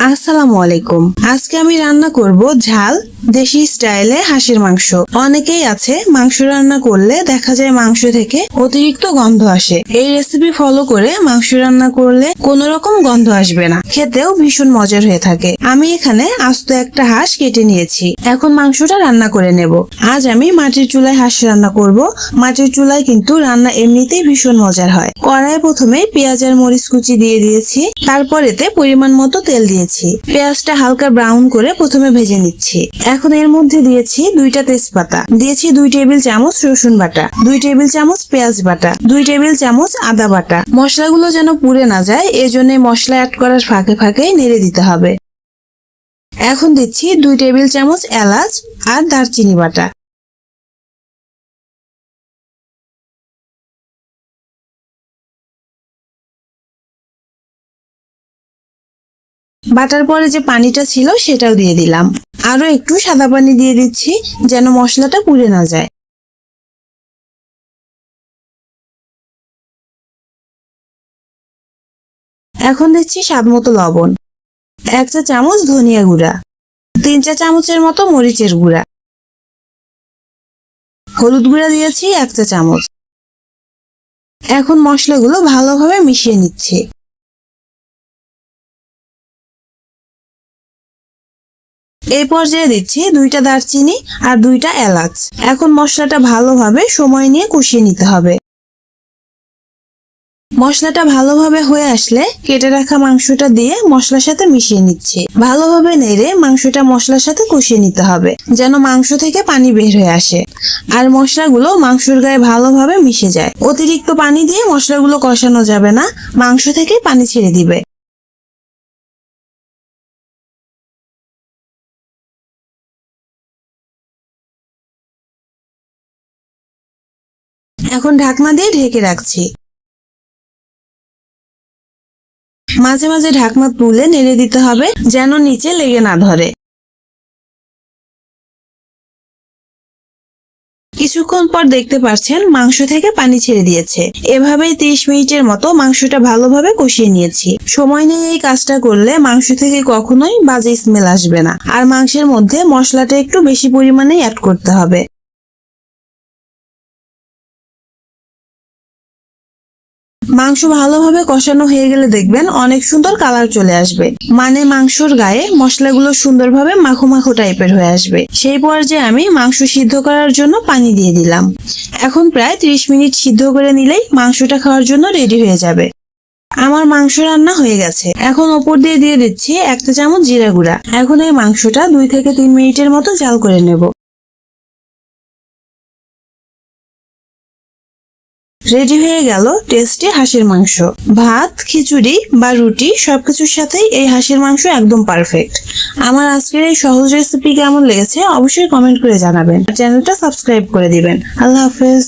আসসালামু আলাইকুম। আজকে আমি রান্না করব ঝাল দেশি স্টাইলে হাঁসের মাংস। অনেকেই আছে মাংস রান্না করলে দেখা যায় মাংস থেকে অতিরিক্ত গন্ধ আসে। এই রেসিপি ফলো করে মাংস রান্না করলে কোনো রকম গন্ধ আসবে না। খেতেও ভীষণ মজার হয়ে থাকে। আমি এখানে আস্ত একটা হাঁস কেটে নিয়েছি। এখন মাংসটা রান্না করে নেব। আজ আমি মাটির চুলায় হাঁস রান্না করব। মাটির চুলায় কিন্তু রান্না এমনিতেই ভীষণ মজার হয়। কড়াই প্রথমে পেঁয়াজ আর মরিচ কুচি দিয়ে দিয়েছি। তারপর এতে পরিমাণ মতো তেল দিয়েছি। পেঁয়াজটা হালকা ব্রাউন করে প্রথমে ভেজে নিচ্ছি। এখন এর মধ্যে দিয়েছি দুইটা তেজপাতা। দিয়েছি দুই টেবিল চামচ রসুন বাটা, দুই টেবিল চামচ পেঁয়াজ বাটা, দুই টেবিল চামচ আদা বাটা। মশলাগুলো যেন পুড়ে না যায়, এজন্য মশলা অ্যাড করার ফাঁকে ফাঁকে নেড়ে দিতে হবে। এখন দিচ্ছি দুই টেবিল চামচ এলাচ আর দারচিনি বাটা। বাটার পরে যে পানিটা ছিল সেটাও দিয়ে দিলাম। আরও একটু সাদা পানি দিয়ে দিচ্ছি যেন মশলাটা পুড়ে না যায়। এখন দিচ্ছি স্বাদ মতো লবণ, এক চা চামচ ধনিয়া গুঁড়া, তিন চা চামচের মতো মরিচের গুঁড়া। হলুদ গুঁড়া দিয়েছি এক চা চামচ। এখন মশলাগুলো ভালোভাবে মিশিয়ে নিচ্ছি। এই পর্যায়ে দিচ্ছি দুইটা দারচিনি আর দুইটা এলাচ। এখন মশলাটা ভালোভাবে সময় নিয়ে কষিয়ে নিতে হবে। মশলাটা ভালোভাবে হয়ে আসলে কেটে রাখা মাংসটা দিয়ে মশলার সাথে মিশিয়ে নিচ্ছি। ভালোভাবে নেড়ে মাংসটা মশলার সাথে কষিয়ে নিতে হবে, যেন মাংস থেকে পানি বের হয়ে আসে। আর মশলাগুলো মাংসর গায়ে ভালোভাবে মিশে যায়। অতিরিক্ত পানি দিয়ে মশলাগুলো কষানো যাবে না, মাংস থেকে পানি ছেড়ে দিবে। এখন ঢাকনা দিয়ে ঢেকে রাখছি। মাঝে মাঝে ঢাকনা তুলে নেড়ে দিতে হবে, যেন নিচে লেগে না ধরে। কিছুক্ষণ পর দেখতে পাচ্ছেন মাংস থেকে পানি ছেড়ে দিয়েছে। এভাবেই 30 মিনিটের মতো মাংসটা ভালোভাবে কষিয়ে নিয়েছি। সময় নিয়ে এই কাজটা করলে মাংস থেকে কখনোই বাজে স্মেল আসবে না। আর মাংসের মধ্যে মশলাটা একটু বেশি পরিমাণে অ্যাড করতে হবে। মাংস ভালোভাবে কষানো হয়ে গেলে দেখবেন অনেক সুন্দর কালার চলে আসবে। মানে মাংসর গায়ে মশলাগুলো সুন্দরভাবে মাখো মাখো টাইপের হয়ে আসবে। সেই পর্যায়ে আমি মাংস সিদ্ধ করার জন্য পানি দিয়ে দিলাম। এখন প্রায় 30 মিনিট সিদ্ধ করে নিলেই মাংসটা খাওয়ার জন্য রেডি হয়ে যাবে। আমার মাংস রান্না হয়ে গেছে। এখন ওপর দিয়ে দিয়ে দিচ্ছি একটা চামচ জিরা গুঁড়া। এখন এই মাংসটা দুই থেকে তিন মিনিটের মতো জাল করে নেব। রেডি হয়ে গেল টেস্টি হাঁসের মাংস। ভাত, খিচুড়ি বা রুটি সবকিছুর সাথেই এই হাঁসের মাংস একদম পারফেক্ট আমার আজকের এই সহজ রেসিপি কেমন লেগেছে অবশ্যই কমেন্ট করে জানাবেন। চ্যানেলটা সাবস্ক্রাইব করে দিবেন। আল্লাহ হাফেজ।